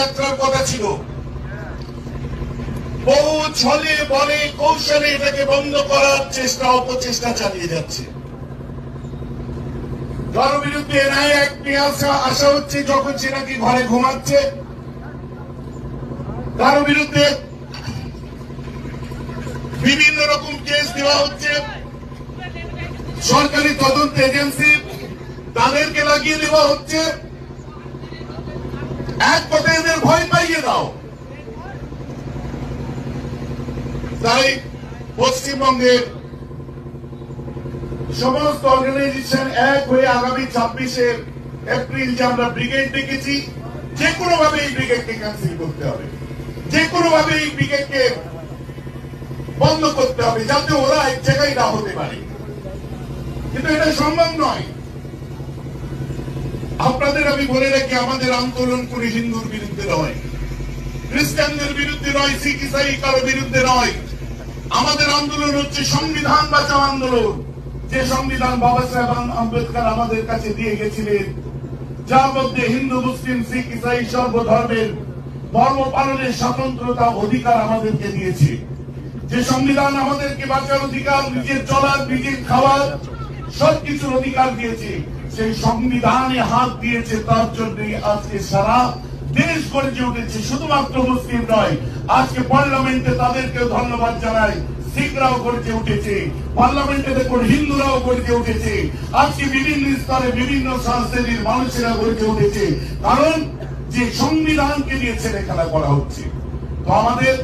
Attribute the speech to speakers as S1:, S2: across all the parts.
S1: যাত্রার কথা ছিল বহু ছলে বলে কৌশলে এটাকে বন্ধ করার চেষ্টা, অপচেষ্টা চালিয়ে যাচ্ছে। কারও বিরুদ্ধে এনআই এক আসা আসা হচ্ছে যখন সে নাকি ঘরে ঘুমাচ্ছে। কারও বিরুদ্ধে বিভিন্ন রকম কেস দেওয়া হচ্ছে। সরকারি তদন্ত এজেন্সি তাদেরকে লাগিয়ে দেওয়া হচ্ছে। এক এদের ভয় পাইয়ে দাও। তাই পশ্চিমবঙ্গের সমস্ত অর্গানাইজেশন এক হয়ে আগামী ছাব্বিশের এপ্রিল যে আমরা ব্রিগেড ডেকেছি, যে কোনো ভাবে এই ব্রিগেডকে ক্যান্সেল করতে হবে। যে কোনো ভাবে এই ব্রিগেডকে বন্ধ করতে হবে, যাতে ওরা এক জায়গায় না হতে পারে। কিন্তু এটা সম্ভব নয়। আপনাদের আমি বলে রাখি আমাদের আন্দোলন করে হিন্দুর বিরুদ্ধে নয়। খ্রিস্টানদের বিরুদ্ধে নয়, শিখ ইসাই কারও বিরুদ্ধে নয়। আমাদের আন্দোলন হচ্ছে সংবিধান বাঁচাও আন্দোলন। যে সংবিধান বাবা সাহেব আম্বেদকর আমাদের কাছে দিয়ে গেছিলেন, যার মধ্যে হিন্দু, মুসলিম, শিখ ইসাই সর্বধর্মের ধর্ম পালনের স্বতন্ত্রতা অধিকার আমাদেরকে দিয়েছে। যে সংবিধান আমাদেরকে বাঁচার অধিকার, নিজের চলার, নিজের খাওয়ার সবকিছুর অধিকার দিয়েছে। সেই সংবিধানে হাত দিয়েছে, তার জন্যই আজকে সারা দেশ গড়ে উঠেছে। শুধুমাত্র মুসলিম নয়, আজকে পার্লামেন্টে তাদেরকে ধন্যবাদ জানাই, শিখরাও উঠেছে, পার্লামেন্টে দেখুন হিন্দুরাও গড়ে উঠেছে, আজকে বিভিন্ন স্তরে বিভিন্ন সংস্কৃতির মানুষেরা গড়ে উঠেছে। কারণ যে সংবিধানকে নিয়ে ছেলে খেলা করা হচ্ছে, তো আমাদের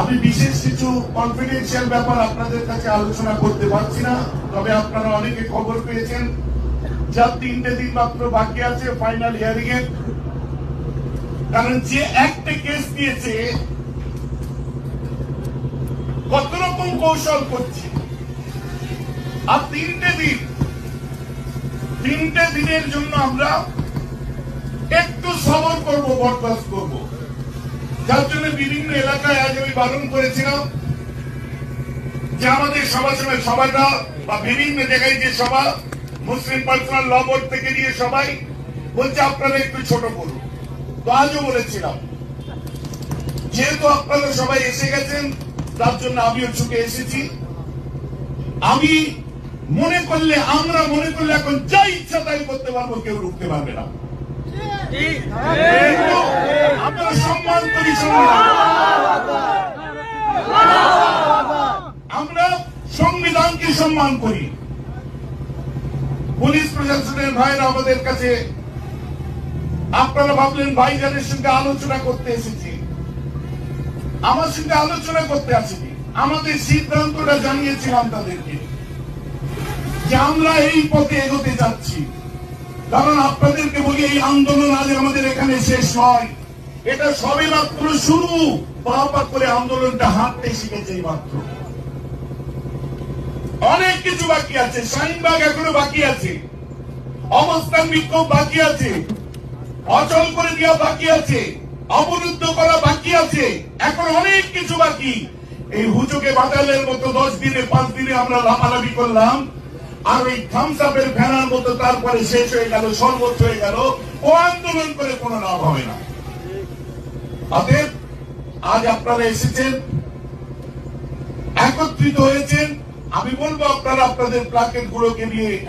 S1: আমি বিশেষ কিছু কনফিডেন্সিয়াল ব্যাপার আপনাদের কাছে আলোচনা করতে পারছি না, তবে আপনারা অনেকে খবর পেয়েছেন। যার তিনটে দিন মাত্র বাকি আছে ফাইনাল হিয়ারিং এর। কারণ যে একটা কেস দিয়েছে, কত রকম কৌশল করছে। আর তিনটে দিন, তিনটে দিনের জন্য আমরা একটু সবর করব, বরদাস্ত করব। যার জন্য বিভিন্ন এলাকায় আজ আমি বারণ করেছিলাম যে আমাদের সভা সময় সভাটা বা বিভিন্ন জায়গায় যে সভা, মুসলিম পার্সোনাল ল বোর্ড থেকে নিয়ে সবাই বলছে, আপনারা একটু ছোট করুন। তো আজও বলেছিলাম, যেহেতু আপনারা সবাই এসে গেছেন, তার জন্য আমিও ছুটে এসেছি। আমি মনে করলে, আমরা মনে করলে এখন যা ইচ্ছা তাই করতে পারব, কেউ রুখতে পারবে না। আমরা সংবিধানকে সম্মান করি। পুলিশ প্রশাসনের ভাইরা আমাদের কাছে, আপনারা ভাবলেন ভাইজানের সঙ্গে আলোচনা করতে এসেছি। আমার সঙ্গে আলোচনা করতে আসেনি। আমাদের সিদ্ধান্তটা জানিয়েছিলাম তাদেরকে যে আমরা এই পথে এগোতে যাচ্ছি। কারণ আপনাদেরকে বলি, এই আন্দোলন আজ আমাদের এখানে শেষ নয়। এটা সবে মাত্র শুরু। পা করে আন্দোলনটা হাঁটতে শিখেছে মাত্র। অনেক কিছু বাকি আছে। শাহিনবাগ এখনও বাকি আছে। অবস্থান বিক্ষোভ বাকি আছে। অচল করে দেওয়া বাকি আছে। অবরুদ্ধ করা বাকি আছে। এখন অনেক কিছু বাকি। এই হুজুকে বাতালের মতো দশ দিনে, পাঁচ দিনে আমরা লাফালাফি করলাম। আর ওই থামসাপের ফেনার মতো তারপরে শেষ হয়ে গেল, সর্বোচ্চ হয়ে গেল, ও আন্দোলন করে কোনো লাভ হবে না। অতএব, আজ আপনারা এসেছেন, একত্রিত হয়েছেন, আমি বলব আপনারা আপনাদের প্লাকেট গুলোকে নিয়ে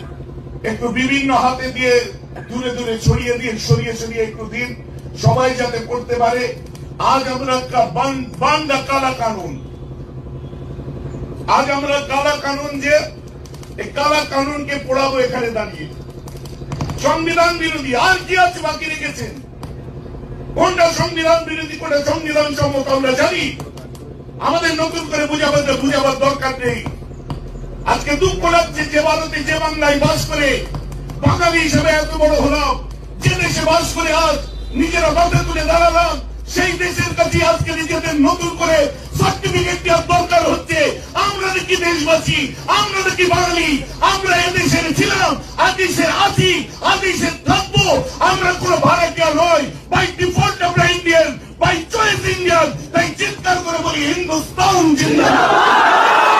S1: একটু বিভিন্ন হাতে দিয়ে দূরে দূরে ছড়িয়ে দিয়ে সরিয়ে সরিয়ে একটু দিন, সবাই যাতে করতে পারে। আজ আমরা বান- বান্দা কালা কানুন আজ আমরা কালা কানুন যে এই কালা কানুনকে পড়াবো এখানে দাঁড়িয়ে। সংবিধান বিরোধী আর কি আছে বাকি রেখেছেন? কোনটা সংবিধান বিরোধী, কোনটা সংবিধান সম্মত আমরা জানি। আমাদের নতুন করে বুঝাবার বুঝাবার দরকার নেই। আজকে দুঃখ লাগছে যে ভারতে যে বাংলায় বাস করে, বাঙালি হিসেবে এত বড় হলাম। যে দেশে বাস করে আজ নিজেরা মাথা তুলে দাঁড়ালাম। সেই দেশের কাছে আজকে নিজেদের নতুন করে সার্টিফিকেট দেওয়ার দরকার হচ্ছে। আমরা নাকি দেশবাসী, আমরা নাকি বাঙালি, আমরা এদেশের ছিলাম আদেশের আছি আদেশের থাকব আমরা কোনো ভাড়াটিয়া নয় বাই ডিফল্ট আমরা ইন্ডিয়ান বাই চয়েস ইন্ডিয়ান তাই চিৎকার করে বলি হিন্দুস্তান জিন্দাবাদ।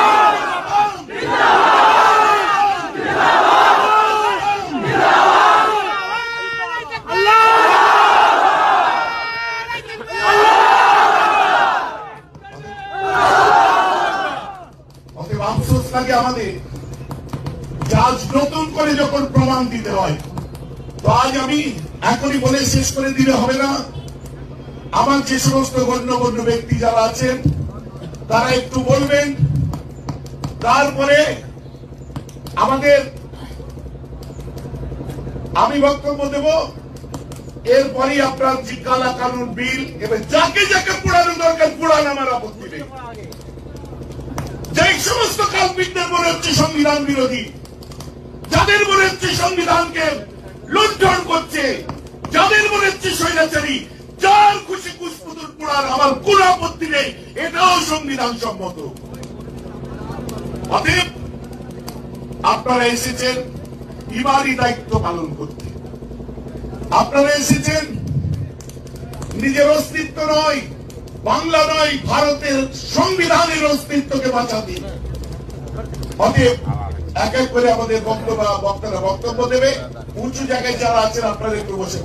S1: আমাদের। যে আজ নতুন করে যখন প্রমাণ দিতে হয়, তো আজ আমি এখনই বলে শেষ করে দিলে হবে না। আমার যে সমস্ত গণ্যমান্য ব্যক্তি যারা আছেন, তারা একটু বলবেন। তারপরে আমাদের আমি বক্তব্য দেব। এরপরই আপনার কালা কানুন বিল, এবার যাকে যাকে পোড়ানো দরকার পোড়ান আমার আপত্তি নেই। যে সমস্ত কাল্পিকদের মনে হচ্ছে সংবিধান বিরোধী, যাদের মনে হচ্ছে সংবিধানকে লুণ্ঠন করছে, যাদের মনে হচ্ছে স্বৈরাচারী, যার খুশি কুশপুতুর পোড়ার আমার কোন আপত্তি নেই, এটাও সংবিধান সম্মত। অতএব, আপনারা এসেছেন ইমানই দায়িত্ব পালন করতে। আপনারা এসেছেন, নিজের অস্তিত্ব নয় বাংলা নয় ভারতের সংবিধানের অস্তিত্বকে বাঁচাতে অতএব, এক এক করে আমাদের বক্তব্য, বক্তারা বক্তব্য দেবে। উঁচু জায়গায় যারা আছেন, আপনারা একটু বসে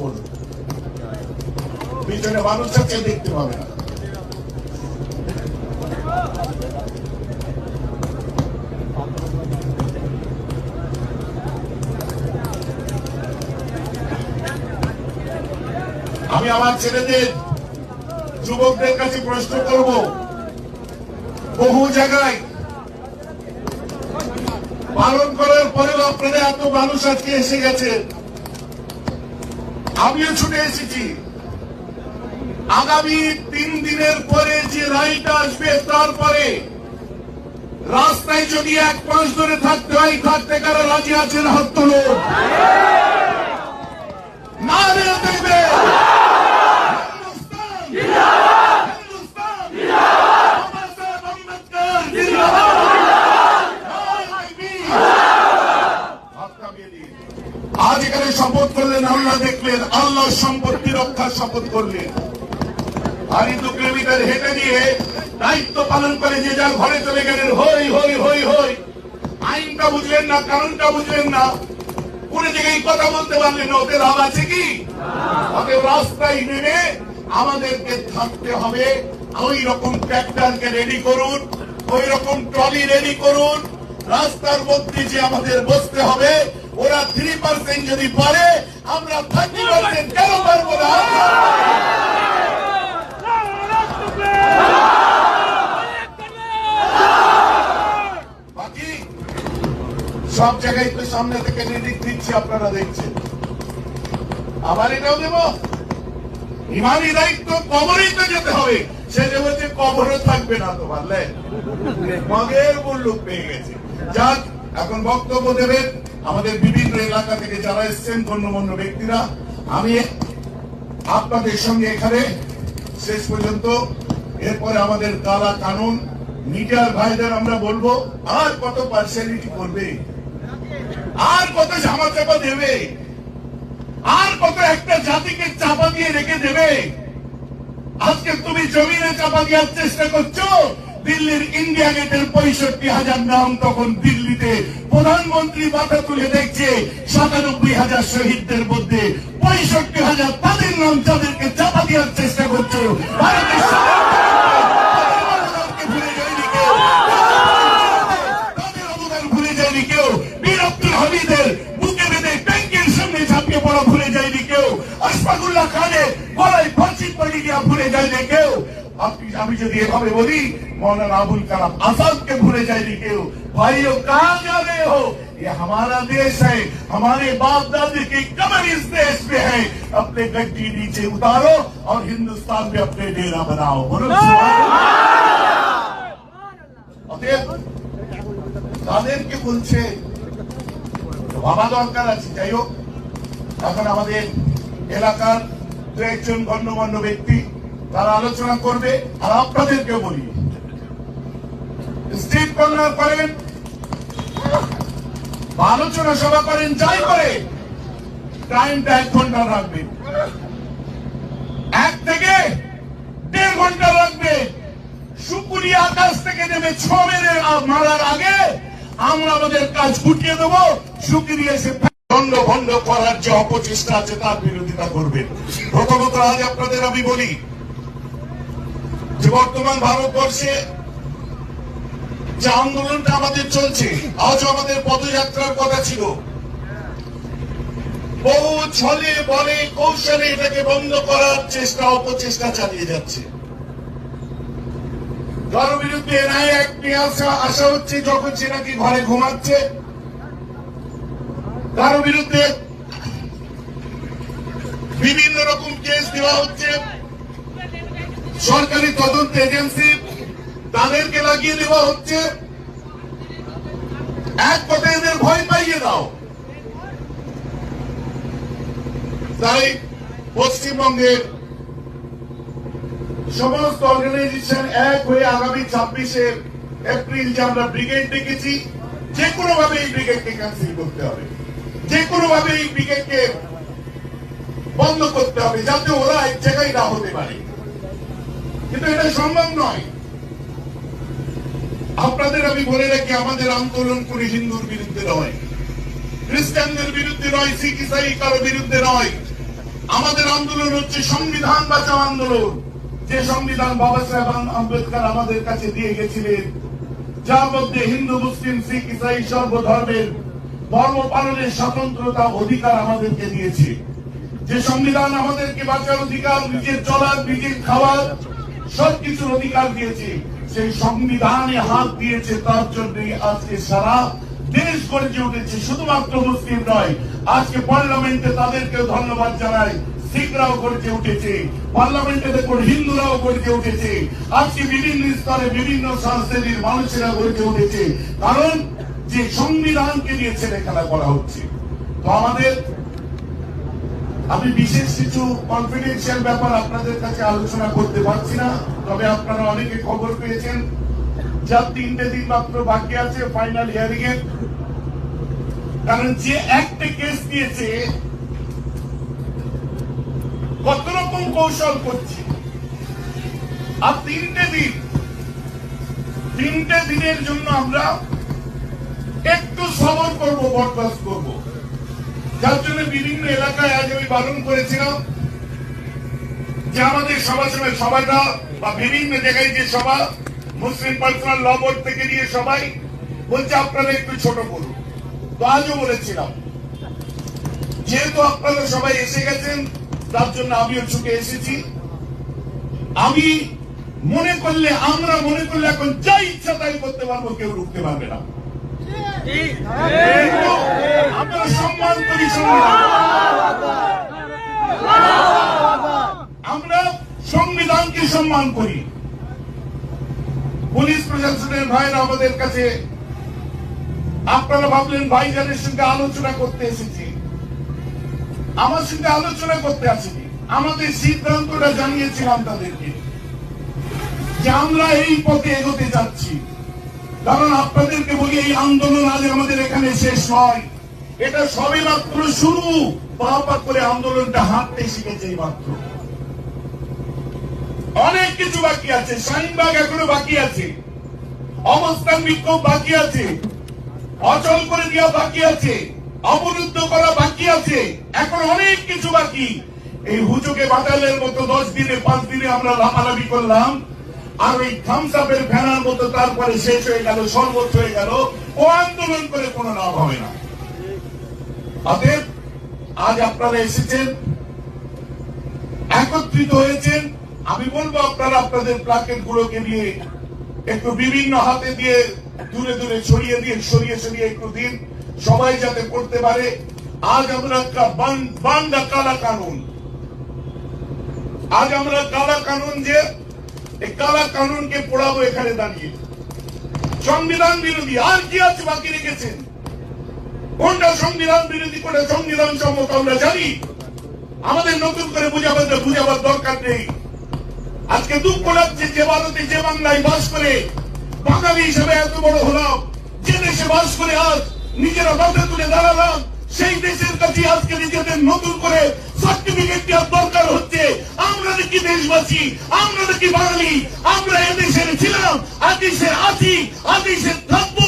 S1: পিছনে মানুষ আছে, দেখতে পাবে না। আমি আমার ছেলেদের যুবকদের কাছে প্রশ্ন করব বহু জায়গায় পালন করার পরেও আপনারা এত মানুষ আজকে এসে গেছে আমিও ছুটে এসেছি আগামী তিন দিনের পরে যে রায়টা আসবে তারপরে রাস্তায় যদি এক মাস ধরে থাকতে হয় থাকতে কারা রাজি আছেন হাত তুলুন না রে দেখবে হিন্দুস্তান হিন্দুস্তান বাবা সাহেব আম্বেদকর জিন্দাবাদ হাত কামিয়ে দিন। আজ এখানে শপথ করলেন আল্লাহ দেখলেন আল্লাহ সম্পত্তি রক্ষার শপথ করলেন। আর এই দু কিলোমিটার হেঁটে দিয়ে দায়িত্ব পালন করে যে যার ঘরে চলে গেলেন, হই হই হই হই। আইনটা বুঝলেন না কারণটা বুঝলেন না। কোন জায়গায় কথা বলতে পারলেন না, ওদের লাভ আছে কি? রাস্তায় নেমে আমাদেরকে থাকতে হবে। ওই রকম ট্র্যাক্টরকে রেডি করুন ওই রকম ট্রলি রেডি করুন। রাস্তার মধ্যে যে আমাদের বসতে হবে ওরা থ্রি পার্সেন্ট যদি পারে আমরা থার্টি পার্সেন্ট কেন পারব না? বাকি সব জায়গায় তো সামনে থেকে নির্দিক দিচ্ছি আপনারা দেখছেন। আবার এটাও দেব। ইমানি দায়িত্ব কবরেই তো যেতে হবে। সে যে বলছে কবরও থাকবে না তো পারলে? মগের মুল্লুক পেয়ে গেছে। যাক এখন বক্তব্য দেবেন আমাদের বিভিন্ন এলাকা থেকে যারা এসছেন গণ্যমান্য ব্যক্তিরা, আমি আপনাদের সঙ্গে এখানে শেষ পর্যন্ত, এরপরে আমাদের কালা কানুন মিডিয়ার ভাইদের আমরা বলব, আর কত পার্সিয়ালিটি করবে? আর কত জামা চাপা দেবে? আর কত একটা জাতিকে চাপা দিয়ে রেখে দেবে? আজকে তুমি জমিনে চাপা দেওয়ার চেষ্টা করছ দিল্লির ইন্ডিয়া গেটের পঁয়ষট্টি হাজার নাম তখন দিল্লিতে প্রধানমন্ত্রী মাথা তুলে দেখছে, সাতানব্বই হাজার শহীদদের মধ্যে পঁয়ষট্টি হাজার তাদের নাম যাদেরকে চাপা দেওয়ার চেষ্টা করছ ভুলে যায়নি কেউ। আপনি আমি যদি এভাবে বলি মৌলানা আবুল কালাম आजाद भूले जाएगी क्यों भाइयों कहाँ जा रहे हो ये हमारा देश है हमारे बाप दादी की कमर इस देश में है अपने गड्डी नीचे उतारो और हिंदुस्तान में अपने डेरा बनाओ बोलो सुभान अल्लाह। অতএব তাদেরকে বলছে ভাবা দরকার আছে যাই হোক এখন আমাদের এলাকার দু একজন গণ্যমান্য ব্যক্তি তারা আলোচনা করবে, আর আপনাদেরকে বলি। স্ট্রিট কর্নার করেন, আলোচনা সভা করেন, যাই করে, টাইমটা এক ঘণ্টা রাখবেন এক থেকে দেড় ঘণ্টা লাগবে। শুকুরি আকাশ থেকে নেমে ছ মেরে মারার আগে আমরা আমাদের কাজ গুটিয়ে দেবো। শুকুরি এসে দণ্ড ভণ্ড করার যে অপচেষ্টা আছে তার বিরোধিতা করবেন। প্রথমত আজ আপনাদের আমি বলি যে বর্তমান ভারতবর্ষে যে আন্দোলনটা আমাদের চলছে, আজও আমাদের পদযাত্রার কথা ছিল। বহু ছলে বলে কৌশলে এটাকে বন্ধ করার চেষ্টা, অপচেষ্টা চালিয়ে যাচ্ছে। কারও বিরুদ্ধে এনআই নিয়ে আসা আসা হচ্ছে যখন সে নাকি ঘরে ঘুমাচ্ছে। কারও বিরুদ্ধে বিভিন্ন রকম কেস দেওয়া হচ্ছে। সরকারি তদন্ত এজেন্সি তাদেরকে লাগিয়ে দেওয়া হচ্ছে। এক কথায় এদের ভয় পাইয়ে দাও। তাই পশ্চিমবঙ্গের সমস্ত অর্গানাইজেশন এক হয়ে আগামী ছাব্বিশের এপ্রিল যে আমরা ব্রিগেড ডেকেছি যে কোনো ভাবে এই ব্রিগেডকে ক্যান্সেল করতে হবে। যে কোনো ভাবে এই ব্রিগেডকে বন্ধ করতে হবে, যাতে ওরা এক জায়গায় না হতে পারে। কিন্তু এটা সম্ভব নয়। আপনাদের আমি বলে রাখি, আমাদের আন্দোলন করে হিন্দুর বিরুদ্ধে নয়। খ্রিস্টানদের বিরুদ্ধে নয়, শিখ ইসাই কারও বিরুদ্ধে নয়। আমাদের আন্দোলন হচ্ছে সংবিধান বাঁচাও আন্দোলন। যে সংবিধান বাবা সাহেব আম্বেদকর আমাদের কাছে দিয়ে গেছিলেন, যার মধ্যে হিন্দু, মুসলিম, শিখ ইসাই সর্বধর্মের ধর্ম পালনের স্বতন্ত্রতা অধিকার আমাদেরকে দিয়েছে। যে সংবিধান আমাদেরকে বাঁচার অধিকার, নিজের চলার, নিজের খাওয়ার সবকিছুর অধিকার দিয়েছে। সেই সংবিধানে হাত দিয়েছে, তার জন্য আজকে সারা দেশ গড়ে উঠেছে। শুধুমাত্র মুসলিম নয়, আজকে পার্লামেন্টে তাদেরকে ধন্যবাদ জানাই। শিখরাও উঠেছে, পার্লামেন্টে দেখুন হিন্দুরাও গড়ে উঠেছে। আজকে বিভিন্ন স্তরে বিভিন্ন সংস্কৃতির মানুষেরা গড়ে উঠেছে। কারণ যে সংবিধানকে নিয়ে ছেলে খেলা করা হচ্ছে, তো আমাদের আমি বিশেষ কিছু কনফিডেন্সিয়াল ব্যাপার আপনাদের কাছে আলোচনা করতে পারছি না, তবে আপনারা অনেকে খবর পেয়েছেন, যা তিনটে দিন মাত্র বাকি আছে ফাইনাল হিয়ারিং এর। কারণ যে একটা কেস দিয়েছে কত রকম কৌশল করছে। আর তিনটে দিন, তিনটে দিনের জন্য আমরা একটু সবর করব, বরদাস্ত করব। যার জন্য বিভিন্ন এলাকায় আজ আমি বারণ করেছিলাম যে আমাদের সভা সময় সভাটা বা বিভিন্ন জায়গায় যে সভা, মুসলিম পার্সোনাল ল বোর্ড থেকে নিয়ে সবাই বলছে, আপনারা একটু ছোট করুন। তো আজও বলেছিলাম, যেহেতু আপনারা সবাই এসে গেছেন, তার জন্য আমিও ছুটে এসেছি। আমি মনে করলে, আমরা মনে করলে এখন যা ইচ্ছা তাই করতে পারব, কেউ রুখতে পারবে না। আমরা সংবিধানকে সম্মান করি। পুলিশ প্রশাসনের ভাইরা আমাদের কাছে, আপনারা ভাবলেন ভাইজানের সঙ্গে আলোচনা করতে এসেছি। আমার সঙ্গে আলোচনা করতে আসেনি। আমাদের সিদ্ধান্তটা জানিয়েছিলাম তাদেরকে যে আমরা এই পথে এগোতে যাচ্ছি। কারণ আপনাদেরকে বলি, এই আন্দোলন আজ আমাদের এখানে শেষ নয়। এটা সবে মাত্র শুরু। পা করে আন্দোলনটা হাঁটতে শিখেছে এই মাত্র। অনেক কিছু বাকি আছে। শাহিনবাগ এখনও বাকি আছে। অবস্থান বিক্ষোভ বাকি আছে। অচল করে দেওয়া বাকি আছে। অবরুদ্ধ করা বাকি আছে। এখন অনেক কিছু বাকি। এই হুজুকে বাটালের মতো দশ দিনে, পাঁচ দিনে আমরা লাফালাফি করলাম। আর ওই থামস আপের ফেনার মতো তারপরে শেষ হয়ে গেল, সর্বোচ্চ হয়ে গেল। ও আন্দোলন করে কোনো লাভ হবে না। অতএব, আজ আপনারা এসেছেন, একত্রিত হয়েছেন। আমি বলব আপনারা আপনাদের প্লাকেট গুলোকে নিয়ে একটু বিভিন্ন হাতে দিয়ে দূরে দূরে ছড়িয়ে দিয়ে সরিয়ে সরিয়ে একটু দিন। সবাই যাতে করতে পারে, আজ আমরা একটা বান- বান্দা কালা কানুন আজ আমরা কালা কানুন যে এই কালা কানুনকে পড়াবো এখানে দাঁড়িয়ে। সংবিধান বিরোধী আর কি আছে বাকি রেখেছেন? কোনটা সংবিধান বিরোধী, কোনটা সংবিধান সম্মত আমরা জানি। আমাদের নতুন করে বুঝাবার বুঝাবার দরকার নেই। আজকে দুঃখ লাগছে যে ভারতে যে বাংলায় বাস করে, বাঙালি হিসেবে এত বড় হলাম। যে দেশে বাস করে আজ নিজেরা মাথা তুলে দাঁড়ালাম। সেই দেশের কাছে আজকে নিজেদের নতুন করে সার্টিফিকেট দেওয়ার দরকার হচ্ছে। আমরা নাকি দেশবাসী, আমরা নাকি বাঙালি, আমরা এদেশের ছিলাম, আদেশের আছি আদেশের থাকব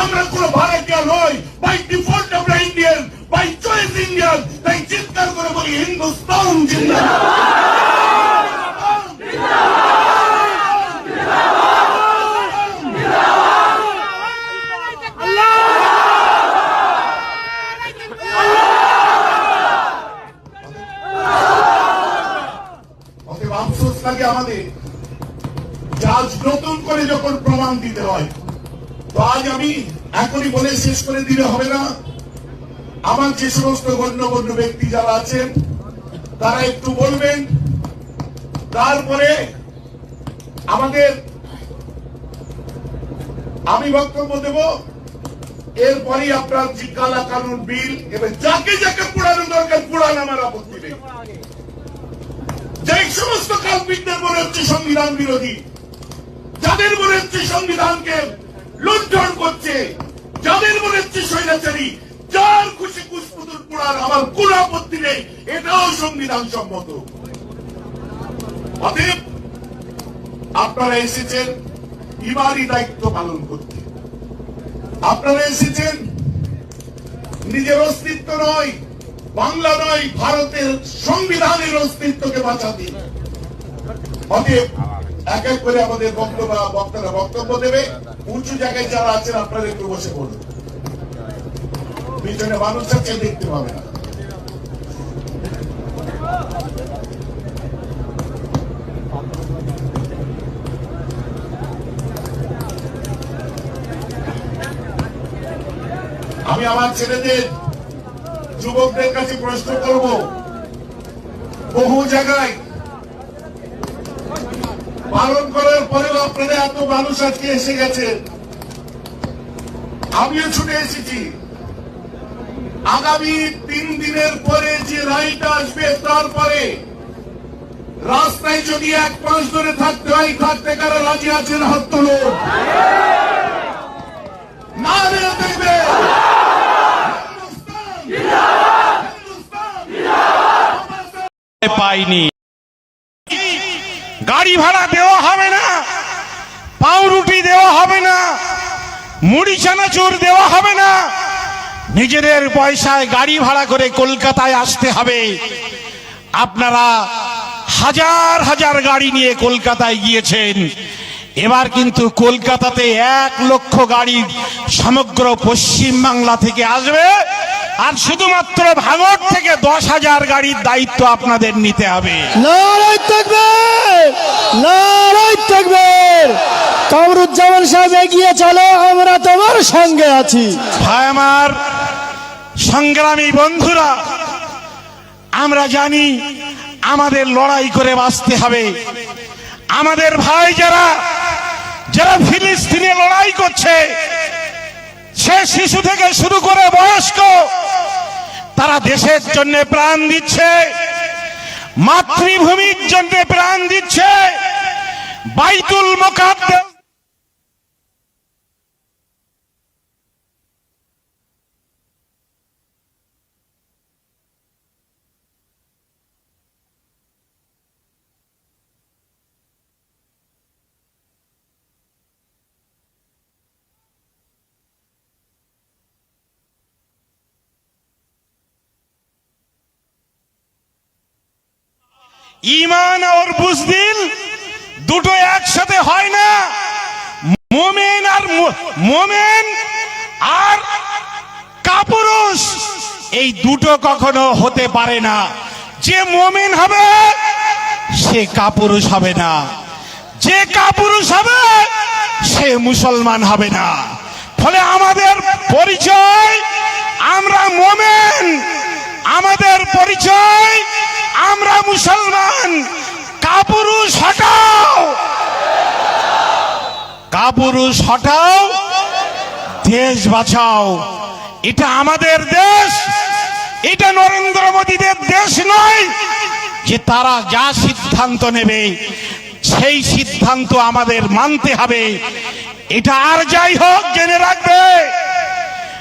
S1: আমরা কোনো ভাড়াটিয়া নয় বাই ডিফল্ট আমরা ইন্ডিয়ান বাই চয়েস ইন্ডিয়ান তাই চিৎকার করে বলি হিন্দুস্তান জিন্দাবাদ। আমাদের। আজ নতুন করে যখন প্রমাণ দিতে হয়, তো আজ আমি এখনই বলে শেষ করে দিলে হবে না। আমার যে সমস্ত গণ্যমান্য ব্যক্তি যারা আছেন, তারা একটু বলবেন। তারপরে আমাদের আমি বক্তব্য দেব। এরপরই আপনার কালা কানুন বিল, এবার যাকে যাকে পোড়ানো দরকার, পোড়ান আমার আপত্তি নেই। যে সমস্ত কাল্পিকদের মনে হচ্ছে সংবিধান বিরোধী, যাদের মনে হচ্ছে সংবিধানকে লুণ্ঠন করছে, যাদের মনে হচ্ছে স্বৈরাচারী, যার খুশি কুশপুতুর পোড়ার আমার কোন আপত্তি নেই, এটাও সংবিধান সম্মত। অতএব, আপনারা এসেছেন ইমানই দায়িত্ব পালন করতে। আপনারা এসেছেন, নিজের অস্তিত্ব নয় বাংলা নয়, ভারতের সংবিধানের অস্তিত্বকে বাঁচাতে। অতএব, এক এক করে আমাদের বক্তব্য, বক্তারা বক্তব্য দেবে। উঁচু জায়গায় যারা আছেন আপনারা একটু বসে পড়ুন। পিছনে মানুষ আছে, দেখতে পাবে না। আমি আমার ছেলেদের যুবকদের কাছে প্রশ্ন করব। বহু জায়গায় পালন করার পরেও আপনারা এত মানুষ আজকে এসে গেছেন আমিও ছুটে এসেছি। আগামী তিন দিনের পরে যে রায়টা আসবে, তারপরে রাস্তায় যদি এক মাস ধরে থাকতে হয়, থাকতে কারা রাজি আছেন? হাত তুলুন। না রে দেখবে হিন্দুস্তান! হিন্দুস্তান!
S2: পাইনি। গাড়ি ভাড়া দেওয়া হবে না, পাউরুটি দেওয়া হবে না, মুড়ি চানাচুর দেওয়া হবে না। নিজেদের পয়সায় গাড়ি ভাড়া করে কলকাতায় আসতে হবে। আপনারা হাজার হাজার গাড়ি নিয়ে কলকাতায় গিয়েছেন। এবার কিন্তু কলকাতাতে এক লক্ষ গাড়ি সমগ্র পশ্চিম বাংলা থেকে আসবে। আর শুধুমাত্র ভাঙর থেকে দশ হাজার গাড়ির দায়িত্ব আপনাদের নিতে হবে।
S3: কামরুজ্জামান সাহেব এগিয়ে চলো আমরা তোমার সঙ্গে আছি।
S2: ভাই আমার সংগ্রামী বন্ধুরা আমরা জানি আমাদের লড়াই করে বাঁচতে হবে। আমাদের ভাই যারা যারা ফিলিস্তিনে লড়াই করছে সে শিশু থেকে শুরু করে বয়স্ক, তারা দেশের জন্য প্রাণ দিচ্ছে, মাতৃভূমির জন্য প্রাণ দিচ্ছে, বাইতুল মোকাদ্দাস ইমান আর বুজদিল দুটো একসাথে হয় না। মোমেন আর মোমেন আর কাপুরুষ। এই দুটো কখনো হতে পারে না। যে মোমেন হবে, সে কাপুরুষ হবে না। যে কাপুরুষ হবে, সে মুসলমান হবে না। ফলে আমাদের পরিচয়, আমরা মোমেন, আমাদের পরিচয় আমরা মুসলমান, কাপুরুষ হটাও। কাপুরুষ হটাও, দেশ বাঁচাও। এটা আমাদের দেশ, এটা নরেন্দ্র মোদীদের দেশ নয় যে তারা যা সিদ্ধান্ত নেবে, সেই সিদ্ধান্ত আমাদের মানতে হবে। এটা আর যাই হোক, জেনে রাখবে।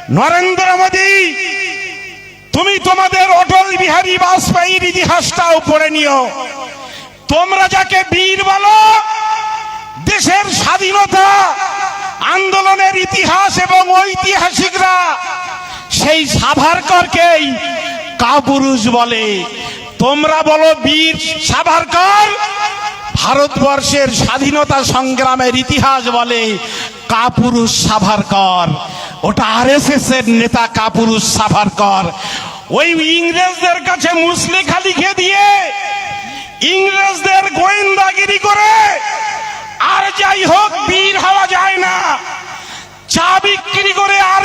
S2: নরেন্দ্র মোদী তুমি তোমাদের অটল বিহারী বাজপেয়ীর ইতিহাসটাও পড়ে নিও। তোমরা যাকে বীর বলো, দেশের স্বাধীনতা, আন্দোলনের ইতিহাস এবং ঐতিহাসিকরা, সেই সাভারকরকেই কাপুরুষ বলে। তোমরা বলো বীর সাভারকর, ভারতবর্ষের স্বাধীনতা সংগ্রামের ইতিহাস বলে কাপুরুষ সাভারকর। ওটা আর এস এস এর নেতা কাপুরুষ সাভারকর। ওই ইংরেজদের কাছে মুসলেখা লিখে দিয়ে ইংরেজদের গোয়েন্দাগিরি করে আর যাই হোক, বীর হওয়া যায় না। চা বিক্রি করে আর